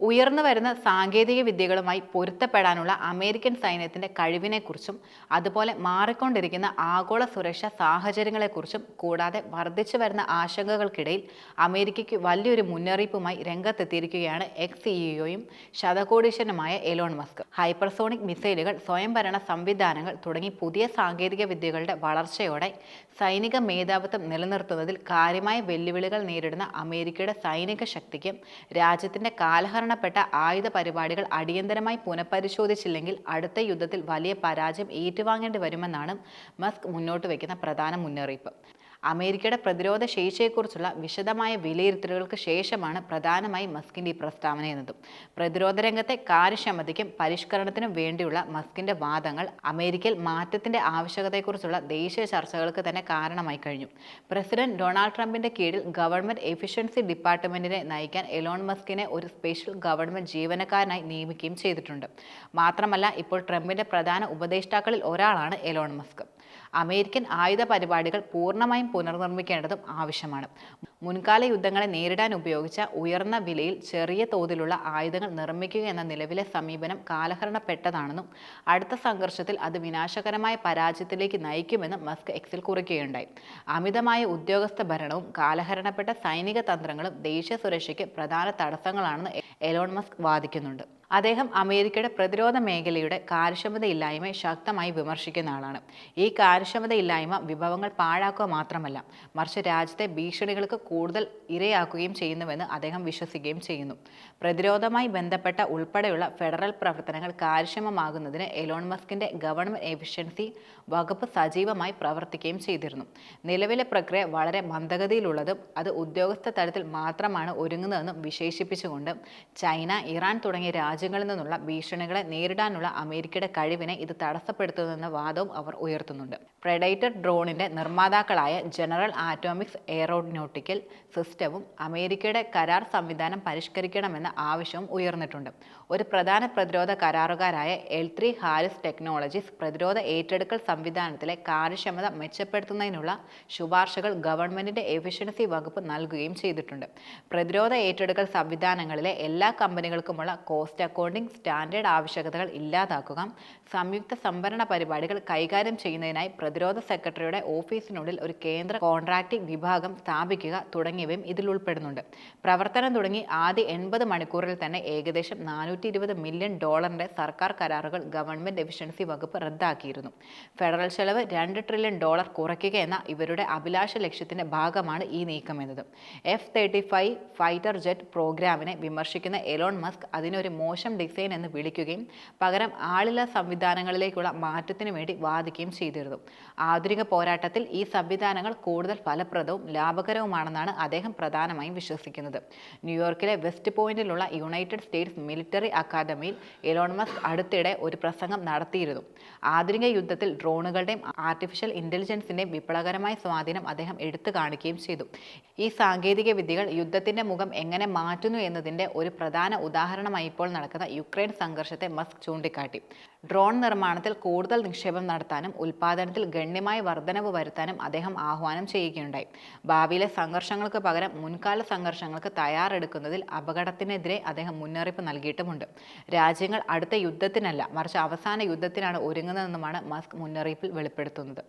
ഉയർന്നു വരുന്ന സാങ്കേതിക വിദ്യകളുമായി പൊരുത്തപ്പെടാനുള്ള അമേരിക്കൻ സൈന്യത്തിന്റെ കഴിവിനെക്കുറിച്ചും അതുപോലെ മാറിക്കൊണ്ടിരിക്കുന്ന ആഗോള സുരക്ഷാ സാഹചര്യങ്ങളെക്കുറിച്ചും കൂടാതെ വർദ്ധിച്ചു വരുന്ന ആശങ്കകൾക്കിടയിൽ അമേരിക്കയ്ക്ക് വലിയൊരു മുന്നറിയിപ്പുമായി രംഗത്തെത്തിയിരിക്കുകയാണ് എക്സ് സിഇഒയും ശതകോടീശ്വരനുമായ എലോൺ മസ്ക്. ഹൈപ്പർസോണിക് മിസൈലുകൾ സ്വയംഭരണ സംവിധാനങ്ങൾ തുടങ്ങി പുതിയ സാങ്കേതിക വിദ്യകളുടെ വളർച്ചയോടെ സൈനിക മേധാവിത്വം നിലനിർത്തുന്നതിൽ കാര്യമായ വെല്ലുവിളികൾ നേരിടുന്ന അമേരിക്കയുടെ സൈനിക ശക്തിക്കും രാജ്യത്തിന്റെ രാജ്യത്തിന്റെ കാലഹരണപ്പെട്ട ആയുധ പരിപാടികൾ അടിയന്തരമായി പുനഃപരിശോധിച്ചില്ലെങ്കിൽ അടുത്ത യുദ്ധത്തിൽ വലിയ പരാജയം ഏറ്റുവാങ്ങേണ്ടി വരുമെന്നാണ് മസ്ക് മുന്നോട്ട് വയ്ക്കുന്ന പ്രധാന മുന്നറിയിപ്പ്. അമേരിക്കയുടെ പ്രതിരോധ ശേഷിയെക്കുറിച്ചുള്ള വിശദമായ വിലയിരുത്തലുകൾക്ക് ശേഷമാണ് പ്രധാനമായി മസ്കിന്റെ ഈ പ്രസ്താവന എന്നതും. പ്രതിരോധ രംഗത്തെ കാര്യക്ഷമതയ്ക്കും പരിഷ്കരണത്തിനും വേണ്ടിയുള്ള മസ്കിന്റെ വാദങ്ങൾ അമേരിക്കയിൽ മാറ്റത്തിന്റെ ആവശ്യകതയെക്കുറിച്ചുള്ള ദേശീയ ചർച്ചകൾക്ക് തന്നെ കാരണമായി കഴിഞ്ഞു. പ്രസിഡന്റ് ഡൊണാൾഡ് ട്രംപിന്റെ കീഴിൽ ഗവൺമെന്റ് എഫിഷ്യൻസി ഡിപ്പാർട്ട്മെന്റിനെ നയിക്കാൻ എലോൺ മസ്കിനെ ഒരു സ്പെഷ്യൽ ഗവൺമെന്റ് ജീവനക്കാരനായി നിയമിക്കുകയും ചെയ്തിട്ടുണ്ട്. മാത്രമല്ല ഇപ്പോൾ ട്രംപിന്റെ പ്രധാന ഉപദേഷ്ടാക്കളിൽ ഒരാളാണ് എലോൺ മസ്ക്. അമേരിക്കൻ ആയുധ പരിപാടികൾ പൂർണമായും പുനർനിർമ്മിക്കേണ്ടതും ആവശ്യമാണ്. മുൻകാല യുദ്ധങ്ങളെ നേരിടാൻ ഉപയോഗിച്ച ഉയർന്ന വിലയിൽ ചെറിയ തോതിലുള്ള ആയുധങ്ങൾ നിർമ്മിക്കുക എന്ന നിലവിലെ സമീപനം കാലഹരണപ്പെട്ടതാണെന്നും അടുത്ത സംഘർഷത്തിൽ അത് വിനാശകരമായ പരാജയത്തിലേക്ക് നയിക്കുമെന്നും മസ്ക് എക്സിൽ കുറിക്കുകയുണ്ടായി. അമിതമായ ഉദ്യോഗസ്ഥ ഭരണവും കാലഹരണപ്പെട്ട സൈനിക തന്ത്രങ്ങളും ദേശീയ സുരക്ഷയ്ക്ക് പ്രധാന തടസ്സങ്ങളാണെന്ന് എലോൺ മസ്ക് വാദിക്കുന്നുണ്ട്. അദ്ദേഹം അമേരിക്കയുടെ പ്രതിരോധ മേഖലയുടെ കാര്യക്ഷമതയില്ലായ്മയെ ശക്തമായി വിമർശിക്കുന്ന ആളാണ്. ഈ കാര്യക്ഷമതയില്ലായ്മ വിഭവങ്ങൾ പാഴാക്കുക മാത്രമല്ല മറിച്ച് രാജ്യത്തെ ഭീഷണികൾക്ക് കൂടുതൽ ഇരയാക്കുകയും ചെയ്യുന്നുവെന്ന് അദ്ദേഹം വിശ്വസിക്കുകയും ചെയ്യുന്നു. പ്രതിരോധമായി ബന്ധപ്പെട്ട ഉൾപ്പെടെയുള്ള ഫെഡറൽ പ്രവർത്തനങ്ങൾ കാര്യക്ഷമമാകുന്നതിന് എലോൺ മസ്കിന്റെ ഗവൺമെന്റ് എഫിഷ്യൻസി വകുപ്പ് സജീവമായി പ്രവർത്തിക്കുകയും ചെയ്തിരുന്നു. നിലവിലെ പ്രക്രിയ വളരെ മന്ദഗതിയിലുള്ളതും അത് ഉദ്യോഗസ്ഥ തലത്തിൽ മാത്രമാണ് ഒരുങ്ങുന്നതെന്നും വിശേഷിപ്പിച്ചുകൊണ്ട് ചൈന ഇറാൻ തുടങ്ങിയ രാജ്യങ്ങളിൽ നിന്നുള്ള ഭീഷണികളെ നേരിടാനുള്ള അമേരിക്കയുടെ കഴിവിനെ ഇത് തടസ്സപ്പെടുത്തുന്നുവെന്ന വാദവും അവർ ഉയർത്തുന്നുണ്ട്. പ്രെഡേറ്റർ ഡ്രോണിന്റെ നിർമ്മാതാക്കളായ ജനറൽ ആറ്റോമിക്സ് എയറോനോട്ടിക്കൽ സിസ്റ്റവും അമേരിക്കയുടെ കരാർ സംവിധാനം പരിഷ്കരിക്കണമെന്ന ആവശ്യവും ഉയർന്നിട്ടുണ്ട്. ഒരു പ്രധാന പ്രതിരോധ കരാറുകാരായ എൽ ത്രീ ഹാരിസ് ടെക്നോളജീസ് പ്രതിരോധ ഏറ്റെടുക്കൽ സംവിധാനത്തിലെ കാര്യക്ഷമത മെച്ചപ്പെടുത്തുന്നതിനുള്ള ശുപാർശകൾ ഗവൺമെന്റിന്റെ എഫിഷ്യൻസി വകുപ്പ് നൽകുകയും ചെയ്തിട്ടുണ്ട്. പ്രതിരോധ ഏറ്റെടുക്കൽ സംവിധാനങ്ങളിലെ എല്ലാ കമ്പനികൾക്കുമുള്ള കോസ്റ്റ് അക്കൗണ്ടിംഗ് സ്റ്റാൻഡേർഡ് ആവശ്യകതകൾ ഇല്ലാതാക്കുക. സംയുക്ത സംഭരണ പരിപാടികൾ കൈകാര്യം ചെയ്യുന്നതിനായി പ്രതിരോധ സെക്രട്ടറിയുടെ ഓഫീസിനുള്ളിൽ ഒരു കേന്ദ്ര കോൺട്രാക്ടിംഗ് വിഭാഗം സ്ഥാപിക്കുക തുടങ്ങിയവയും ഇതിൽ ഉൾപ്പെടുന്നുണ്ട്. പ്രവർത്തനം തുടങ്ങി ആദ്യ എൺപത് മണിക്കൂറിൽ തന്നെ ഏകദേശം നാനൂറ്റി ഇരുപത് മില്യൺ ഡോളറിന്റെ സർക്കാർ കരാറുകൾ ഗവൺമെന്റ് എഫിഷ്യൻസി വകുപ്പ് റദ്ദാക്കിയിരുന്നു. ഫെഡറൽ ചെലവ് രണ്ട് ട്രില്യൺ ഡോളർ കുറയ്ക്കുക എന്ന ഇവരുടെ അഭിലാഷ ലക്ഷ്യത്തിന്റെ ഭാഗമാണ് ഈ നീക്കം എന്നത്. F thirty five fighter jet പ്രോഗ്രാമിനെ വിമർശിക്കുന്ന എലോൺ മസ്ക് അതിനൊരു മോശം ഡിസൈൻ എന്ന് വിളിക്കുകയും പകരം ആളില്ല സംവിധാനങ്ങളിലേക്കുള്ള മാറ്റത്തിന് വേണ്ടി വാദിക്കുകയും ചെയ്തിരുന്നു. ആധുനിക പോരാട്ടത്തിൽ ഈ സംവിധാനങ്ങൾ കൂടുതൽ ഫലപ്രദവും ലാഭകരവുമാണെന്നാണ് അദ്ദേഹം പ്രധാനമായും വിശ്വസിക്കുന്നത്. ന്യൂയോർക്കിലെ വെസ്റ്റ് പോയിന്റിലുള്ള യുണൈറ്റഡ് സ്റ്റേറ്റ്സ് മിലിറ്ററി അക്കാദമിയിൽ എലോൺ അടുത്തിടെ ഒരു പ്രസംഗം നടത്തിയിരുന്നു. ആധുനിക യുദ്ധത്തിൽ ഡ്രോണുകളുടെയും ആർട്ടിഫിഷ്യൽ ഇന്റലിജൻസിന്റെയും വിപ്ലവകരമായ സ്വാധീനം അദ്ദേഹം എടുത്തു കാണിക്കുകയും ചെയ്തു. ഈ സാങ്കേതിക വിദ്യകൾ യുദ്ധത്തിന്റെ മുഖം എങ്ങനെ മാറ്റുന്നു എന്നതിന്റെ ഒരു പ്രധാന ഉദാഹരണമായി ഇപ്പോൾ നടക്കുന്ന യുക്രൈൻ സംഘർഷത്തെ മസ്ക് ചൂണ്ടിക്കാട്ടി. ഡ്രോൺ നിർമ്മാണത്തിൽ കൂടുതൽ നിക്ഷേപം നടത്താനും ഉൽപാദനത്തിൽ ഗണ്യമായ വർധനവ് വരുത്താനും അദ്ദേഹം ആഹ്വാനം ചെയ്യുകയുണ്ടായി. ഭാവിയിലെ സംഘർഷങ്ങൾക്ക് പകരം മുൻകാല സംഘർഷങ്ങൾക്ക് തയ്യാറെടുക്കുന്നതിൽ അപകടത്തിനെതിരെ അദ്ദേഹം മുന്നറിയിപ്പ് നൽകിയിട്ടുമുണ്ട്. രാജ്യങ്ങൾ അടുത്ത യുദ്ധത്തിനല്ല മറിച്ച് അവസാന യുദ്ധത്തിനാണ് ഒരുങ്ങുന്നതെന്നുമാണ് മസ്ക് മുന്നറിയിപ്പിൽ വെളിപ്പെടുത്തുന്നത്.